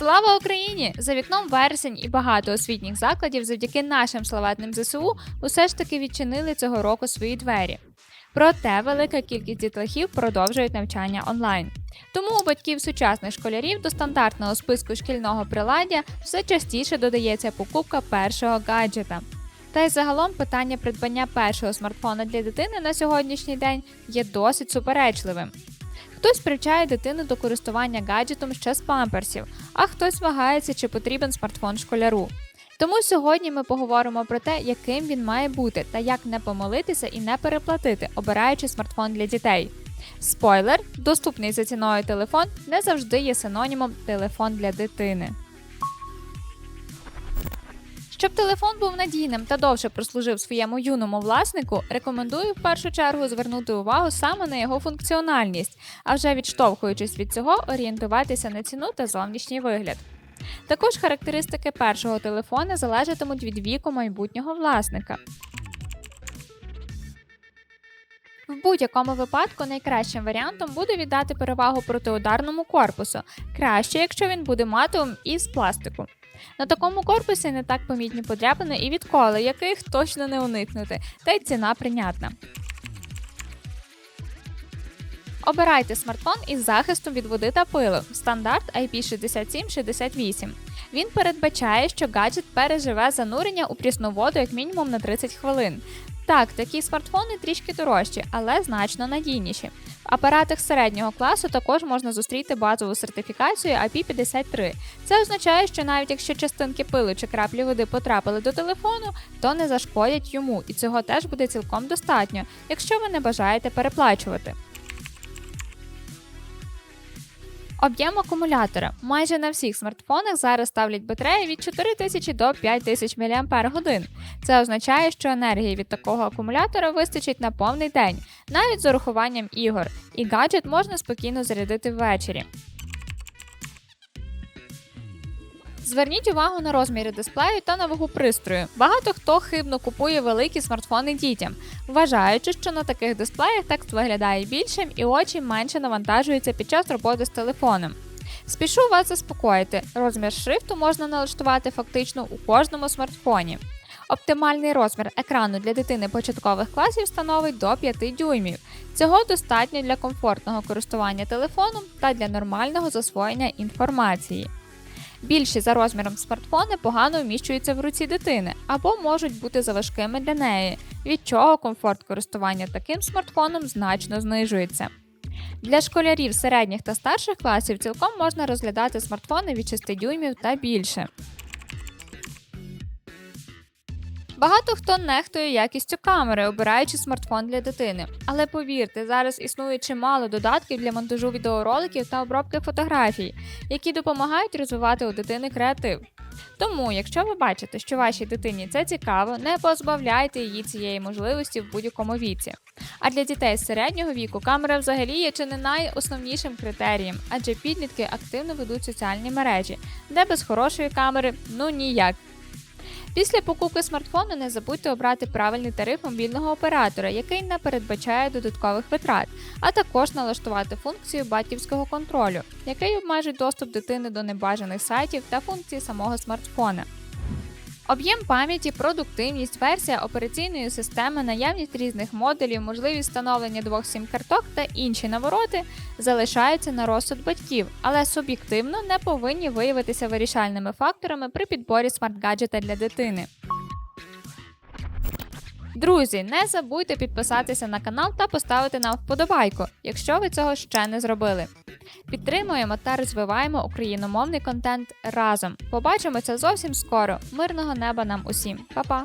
Слава Україні! За вікном вересень і багато освітніх закладів завдяки нашим славетним ЗСУ усе ж таки відчинили цього року свої двері. Проте велика кількість дітлахів продовжують навчання онлайн. Тому у батьків сучасних школярів до стандартного списку шкільного приладдя все частіше додається покупка першого гаджета. Та й загалом питання придбання першого смартфона для дитини на сьогоднішній день є досить суперечливим. Хтось привчає дитину до користування гаджетом ще з памперсів, а хтось вагається, чи потрібен смартфон школяру. Тому сьогодні ми поговоримо про те, яким він має бути та як не помилитися і не переплатити, обираючи смартфон для дітей. Спойлер, доступний за ціною телефон не завжди є синонімом телефон для дитини. Щоб телефон був надійним та довше прослужив своєму юному власнику, рекомендую в першу чергу звернути увагу саме на його функціональність, а вже відштовхуючись від цього, орієнтуватися на ціну та зовнішній вигляд. Також характеристики першого телефона залежатимуть від віку майбутнього власника. В будь-якому випадку найкращим варіантом буде віддати перевагу протиударному корпусу, краще, якщо він буде матовим і з пластику. На такому корпусі не так помітні подряпини і відколи, яких точно не уникнути, та й ціна прийнятна. Обирайте смартфон із захистом від води та пилу. Стандарт IP6768. Він передбачає, що гаджет переживе занурення у прісну воду як мінімум на 30 хвилин. Так, такі смартфони трішки дорожчі, але значно надійніші. В апаратах середнього класу також можна зустріти базову сертифікацію IP53. Це означає, що навіть якщо частинки пилу чи краплі води потрапили до телефону, то не зашкодять йому, і цього теж буде цілком достатньо, якщо ви не бажаєте переплачувати. Об'єм акумулятора. Майже на всіх смартфонах зараз ставлять батареї від 4000 до 5000 мАч. Це означає, що енергії від такого акумулятора вистачить на повний день, навіть з урахуванням ігор, і гаджет можна спокійно зарядити ввечері. Зверніть увагу на розміри дисплею та на вагу пристрою. Багато хто хибно купує великі смартфони дітям, вважаючи, що на таких дисплеях текст виглядає більшим і очі менше навантажуються під час роботи з телефоном. Спішу вас заспокоїти, розмір шрифту можна налаштувати фактично у кожному смартфоні. Оптимальний розмір екрану для дитини початкових класів становить до 5 дюймів. Цього достатньо для комфортного користування телефоном та для нормального засвоєння інформації. Більші за розміром смартфони погано вміщуються в руці дитини або можуть бути заважкими для неї, від чого комфорт користування таким смартфоном значно знижується. Для школярів середніх та старших класів цілком можна розглядати смартфони від 6 дюймів та більше. Багато хто нехтує якістю камери, обираючи смартфон для дитини. Але повірте, зараз існує чимало додатків для монтажу відеороликів та обробки фотографій, які допомагають розвивати у дитини креатив. Тому, якщо ви бачите, що вашій дитині це цікаво, не позбавляйте її цієї можливості в будь-якому віці. А для дітей з середнього віку камера взагалі є чи не найосновнішим критерієм, адже підлітки активно ведуть соціальні мережі, де без хорошої камери ну ніяк. Після покупки смартфону не забудьте обрати правильний тариф мобільного оператора, який не передбачає додаткових витрат, а також налаштувати функцію батьківського контролю, який обмежить доступ дитини до небажаних сайтів та функцій самого смартфона. Об'єм пам'яті, продуктивність, версія операційної системи, наявність різних моделів, можливість встановлення двох сім-карток та інші навороти залишаються на розсуд батьків, але суб'єктивно не повинні виявитися вирішальними факторами при підборі смарт-гаджета для дитини. Друзі, не забудьте підписатися на канал та поставити нам вподобайку, якщо ви цього ще не зробили. Підтримуємо та розвиваємо україномовний контент разом. Побачимося зовсім скоро. Мирного неба нам усім, Па-па!